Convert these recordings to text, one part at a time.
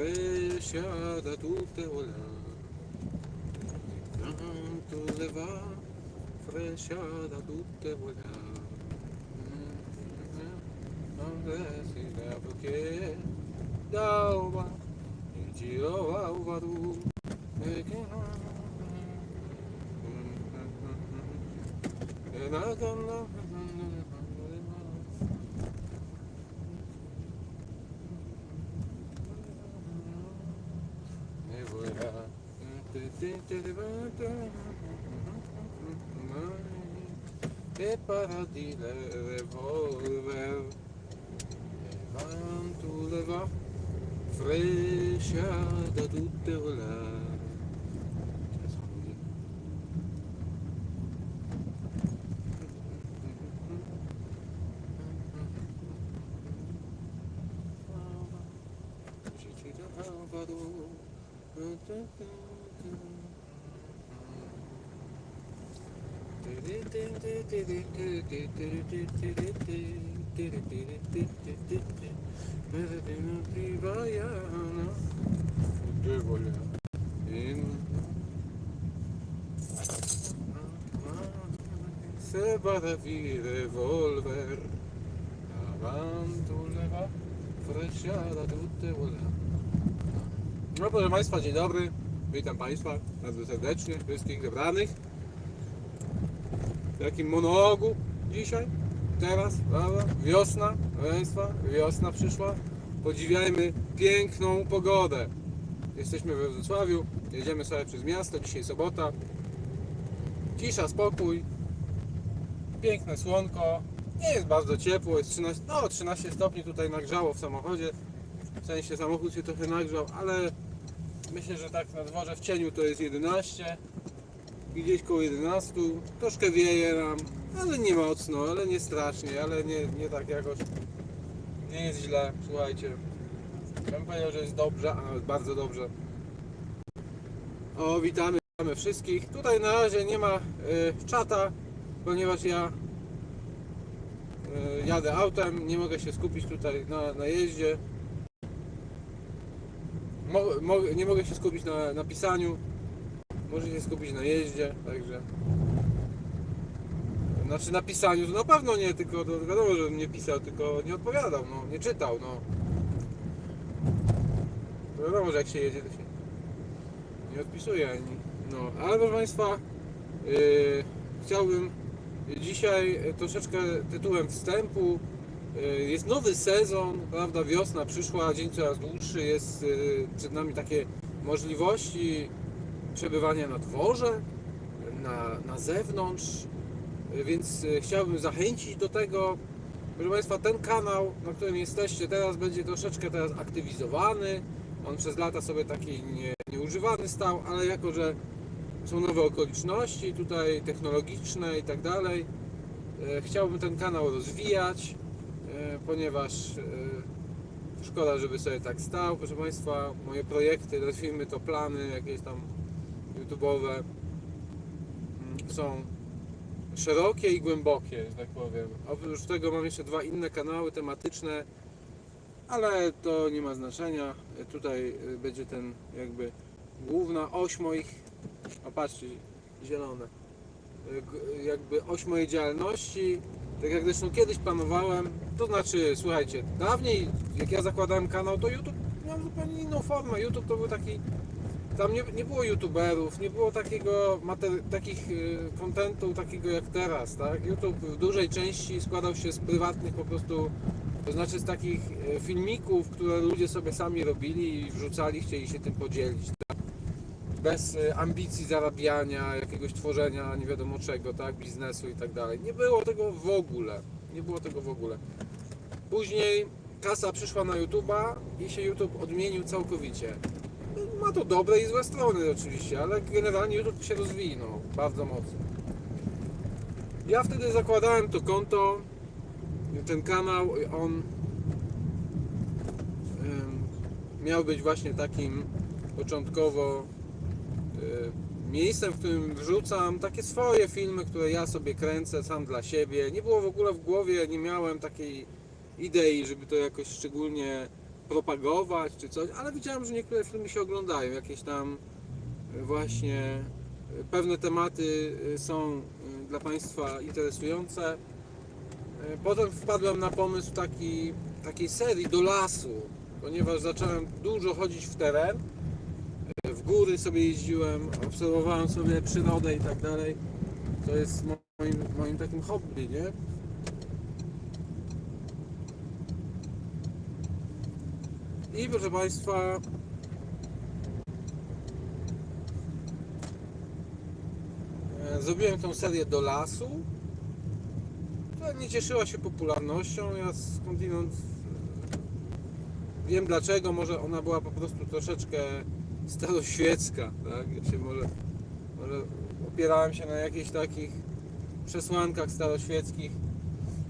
rovescia da tutte volà tanto le va frescia da tutte volà mm, mm, mm, si leva che da uva in giro a uva tu. E che non e la canna voilà. Et paradis le revolver, avant tout le vent, fraîche de toute relève. Salvador. Se vada via revolver, avanti un leva, frecciata tutte volate. No proszę Państwa, dzień dobry. Witam Państwa bardzo serdecznie, wszystkich zebranych. W takim monologu dzisiaj, teraz, prawda? Wiosna, Państwa, wiosna przyszła. Podziwiajmy piękną pogodę. Jesteśmy we Wrocławiu, jedziemy sobie przez miasto, dzisiaj sobota. Cisza, spokój, piękne słonko. Nie jest bardzo ciepło, jest 13, no 13 stopni tutaj nagrzało w samochodzie. W sensie samochód się trochę nagrzał, ale myślę, że tak na dworze w cieniu to jest 11. Gdzieś koło 11. Troszkę wieje nam, ale nie mocno, ale nie strasznie, ale nie, nie tak jakoś. Nie jest źle, słuchajcie. Ja bym powiedział, że jest dobrze, a nawet bardzo dobrze. O, witamy, witamy wszystkich. Tutaj na razie nie ma y, czata, ponieważ ja y, jadę autem, nie mogę się skupić tutaj na, na jeździe. Mo, mo, nie mogę się skupić na, na pisaniu. Może się skupić na jeździe, także. Znaczy na pisaniu to na pewno nie, tylko to wiadomo, że nie pisał, tylko nie odpowiadał, no, nie czytał, no. To wiadomo, że jak się jedzie, to się nie odpisuje ani. No, ale proszę Państwa, yy, chciałbym dzisiaj troszeczkę tytułem wstępu. Yy, Jest nowy sezon, prawda? Wiosna przyszła, dzień coraz dłuższy, jest yy, przed nami takie możliwości przebywania na dworze, na, na zewnątrz, Yy, więc chciałbym zachęcić do tego. Proszę Państwa, ten kanał, na którym jesteście teraz, będzie troszeczkę teraz aktywizowany. On przez lata sobie taki nie, nieużywany stał, ale jako, że są nowe okoliczności tutaj technologiczne i tak dalej, e, chciałbym ten kanał rozwijać, e, ponieważ e, szkoda, żeby sobie tak stał. Proszę Państwa, moje projekty, nazwijmy to plany jakieś tam YouTube'owe mm, są szerokie i głębokie, że tak powiem. Oprócz tego mam jeszcze dwa inne kanały tematyczne, ale to nie ma znaczenia. Tutaj y, będzie ten jakby główna oś moich, a patrzcie, zielone, jakby oś mojej działalności, tak jak zresztą kiedyś planowałem, to znaczy, słuchajcie, dawniej jak ja zakładałem kanał, to YouTube miał zupełnie inną formę. YouTube to był taki, tam nie, nie było youtuberów, nie było takiego, mater, takich y, kontentu takiego jak teraz, tak? YouTube w dużej części składał się z prywatnych po prostu to znaczy z takich e, filmików, które ludzie sobie sami robili i wrzucali, chcieli się tym podzielić. Tak? Bez e, ambicji zarabiania, jakiegoś tworzenia nie wiadomo czego, tak? biznesu i tak dalej. Nie było tego w ogóle. Nie było tego w ogóle. Później kasa przyszła na YouTube'a i się YouTube odmienił całkowicie. Ma to dobre i złe strony oczywiście, ale generalnie YouTube się rozwinął bardzo mocno. Ja wtedy zakładałem to konto, ten kanał, on miał być właśnie takim początkowo miejscem, w którym wrzucam takie swoje filmy, które ja sobie kręcę sam dla siebie. Nie było w ogóle w głowie, nie miałem takiej idei, żeby to jakoś szczególnie propagować czy coś, ale widziałem, że niektóre filmy się oglądają, jakieś tam y, właśnie y, pewne tematy są dla Państwa interesujące. Potem wpadłem na pomysł taki, takiej serii do lasu, ponieważ zacząłem dużo chodzić w teren. W góry sobie jeździłem, obserwowałem sobie przyrodę i tak dalej. To jest moim, moim takim hobby, nie? I proszę Państwa, e, zrobiłem tą serię do lasu, która nie cieszyła się popularnością. Ja skądinąd e, wiem dlaczego, może ona była po prostu troszeczkę staroświecka, tak? Się może, może opierałem się na jakichś takich przesłankach staroświeckich.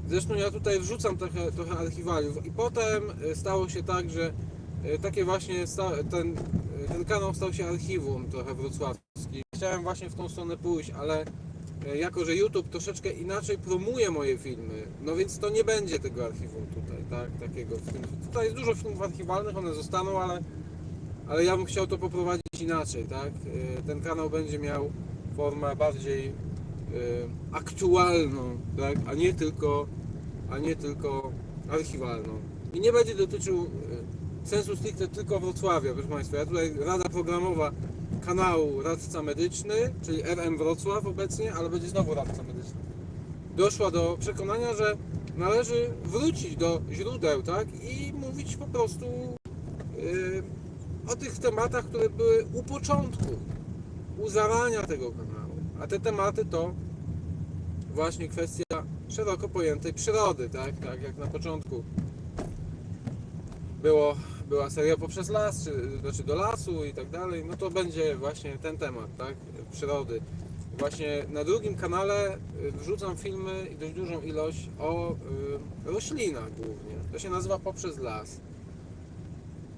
Zresztą ja tutaj wrzucam trochę, trochę archiwaliów i potem e, stało się tak, że e, takie właśnie ten, e, ten kanał stał się archiwum trochę wrocławski. Chciałem właśnie w tą stronę pójść, ale jako, że YouTube troszeczkę inaczej promuje moje filmy, no więc to nie będzie tego archiwum tutaj, tak, takiego. Tutaj jest dużo filmów archiwalnych, one zostaną, ale, ale ja bym chciał to poprowadzić inaczej, tak. E, Ten kanał będzie miał formę bardziej e, aktualną, tak, a nie tylko, a nie tylko archiwalną. I nie będzie dotyczył e, sensu stricte tylko Wrocławia, proszę Państwa. Ja tutaj Rada Programowa kanału Radca Medyczny, czyli RM Wrocław obecnie, ale będzie znowu Radca Medyczny. Doszła do przekonania, że należy wrócić do źródeł, tak, i mówić po prostu e, o tych tematach, które były u początku, u zarania tego kanału. A te tematy to właśnie kwestia szeroko pojętej przyrody, tak? Tak jak na początku było, była seria poprzez las, czy znaczy do lasu i tak dalej, no to będzie właśnie ten temat, tak? Przyrody. Właśnie na drugim kanale y, wrzucam filmy i dość dużą ilość o y, roślinach głównie. To się nazywa poprzez las.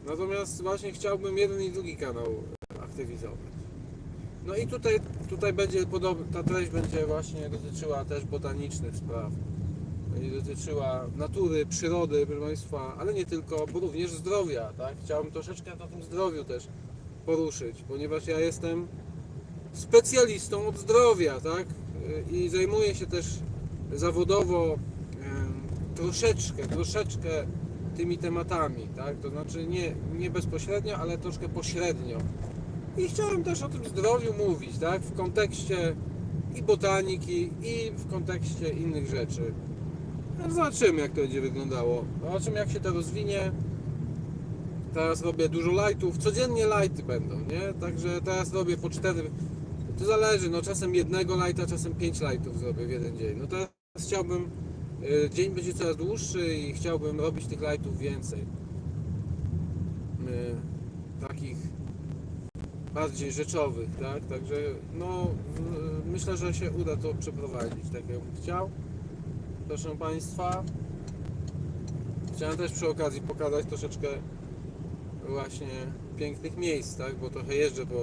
Natomiast właśnie chciałbym jeden i drugi kanał aktywizować. No i tutaj, tutaj będzie podobna, ta treść będzie właśnie dotyczyła też botanicznych spraw. Będzie dotyczyła natury, przyrody, proszę Państwa, ale nie tylko, bo również zdrowia, tak? Chciałbym troszeczkę o tym zdrowiu też poruszyć, ponieważ ja jestem specjalistą od zdrowia, tak? I zajmuję się też zawodowo troszeczkę, troszeczkę tymi tematami, tak? To znaczy nie, nie bezpośrednio, ale troszkę pośrednio. I chciałem też o tym zdrowiu mówić, tak? W kontekście i botaniki, i w kontekście innych rzeczy. Zobaczymy, jak to będzie wyglądało. Zobaczymy, jak się to rozwinie. Teraz robię dużo lightów. Codziennie lighty będą, nie? Także teraz robię po cztery. To zależy, no czasem jednego lighta, czasem pięć lightów zrobię w jeden dzień. No teraz chciałbym. Y, Dzień będzie coraz dłuższy i chciałbym robić tych lightów więcej. Y, Takich bardziej rzeczowych, tak? Także no myślę, że się uda to przeprowadzić tak jakbym chciał. Proszę Państwa. Chciałem też przy okazji pokazać troszeczkę właśnie pięknych miejsc, tak? Bo trochę jeżdżę po,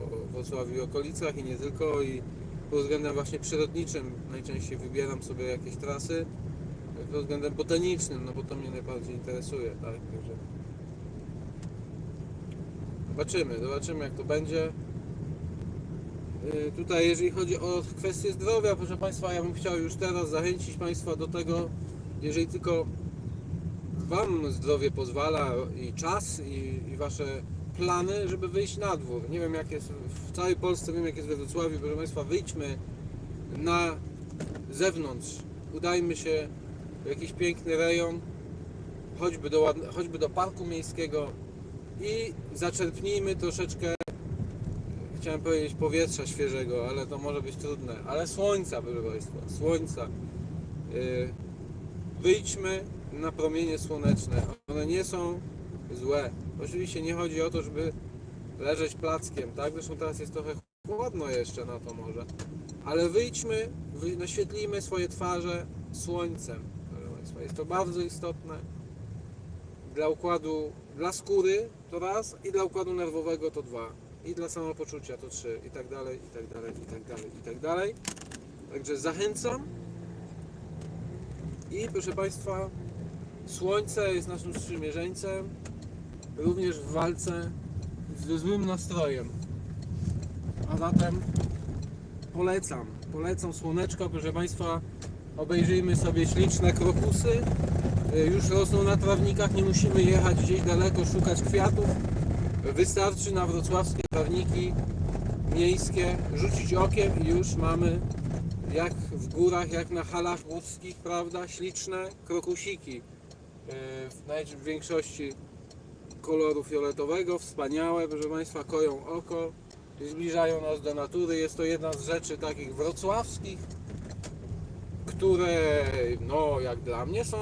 po Wrocławiu i okolicach i nie tylko i pod względem właśnie przyrodniczym najczęściej wybieram sobie jakieś trasy pod względem botanicznym, no bo to mnie najbardziej interesuje, tak? Także Zobaczymy, zobaczymy jak to będzie. Yy, Tutaj jeżeli chodzi o kwestię zdrowia, proszę Państwa, ja bym chciał już teraz zachęcić Państwa do tego, jeżeli tylko Wam zdrowie pozwala i czas i, i Wasze plany, żeby wyjść na dwór. Nie wiem jak jest w całej Polsce, wiem jak jest we Wrocławiu, proszę Państwa, wyjdźmy na zewnątrz, udajmy się w jakiś piękny rejon, choćby do, choćby do parku miejskiego, i zaczerpnijmy troszeczkę, chciałem powiedzieć powietrza świeżego, ale to może być trudne, ale słońca, proszę Państwa, słońca. Yy, Wyjdźmy na promienie słoneczne. One nie są złe. Oczywiście nie chodzi o to, żeby leżeć plackiem, tak? Zresztą teraz jest trochę chłodno jeszcze na to morze. Ale wyjdźmy, wy- naświetlimy swoje twarze słońcem. Jest to bardzo istotne dla układu, dla skóry to raz i dla układu nerwowego to dwa i dla samopoczucia to trzy i tak dalej, i tak dalej, i tak dalej, i tak dalej. Także zachęcam i proszę Państwa Słońce jest naszym sprzymierzeńcem, również w walce ze złym nastrojem. A zatem polecam, polecam słoneczko, proszę Państwa, obejrzyjmy sobie śliczne krokusy. Y, Już rosną na trawnikach, nie musimy jechać gdzieś daleko szukać kwiatów. Wystarczy na wrocławskie trawniki miejskie rzucić okiem i już mamy jak w górach, jak na halach górskich, prawda, śliczne krokusiki. Yy, W największości koloru fioletowego, wspaniałe, proszę Państwa, koją oko, zbliżają nas do natury. Jest to jedna z rzeczy takich wrocławskich, które, no, jak dla mnie są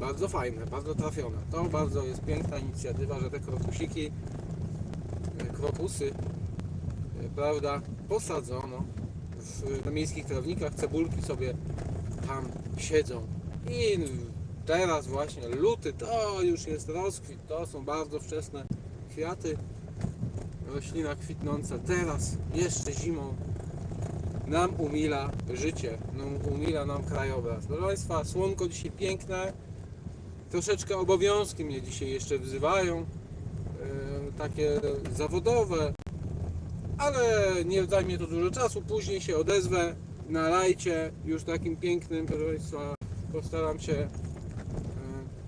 bardzo fajne, bardzo trafione. To bardzo jest piękna inicjatywa, że te krokusiki, yy, krokusy, yy, prawda, posadzono w, na miejskich trawnikach, cebulki sobie tam siedzą. I teraz właśnie luty to już jest rozkwit, to są bardzo wczesne kwiaty. Roślina kwitnąca teraz, jeszcze zimą nam umila życie, nam umila nam krajobraz. Proszę Państwa, słonko dzisiaj piękne, troszeczkę obowiązki mnie dzisiaj jeszcze wzywają, e, takie zawodowe, ale nie zajmie to dużo czasu, później się odezwę na lajcie już takim pięknym, proszę Państwa, postaram się,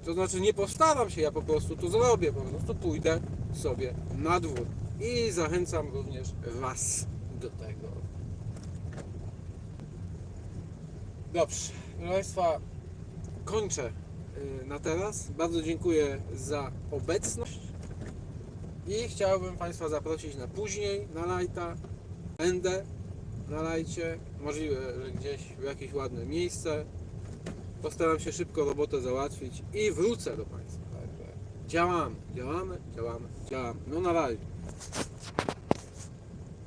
to znaczy nie postaram się, ja po prostu to zrobię, po prostu pójdę sobie na dwór i zachęcam również Was do tego. Dobrze, proszę Państwa, kończę y, na teraz. Bardzo dziękuję za obecność i chciałbym Państwa zaprosić na później, na lajta. Będę na lajcie, możliwe, że gdzieś w jakieś ładne miejsce. Postaram się szybko robotę załatwić i wrócę do Państwa. Działamy, działamy, działamy, działamy. No na razie.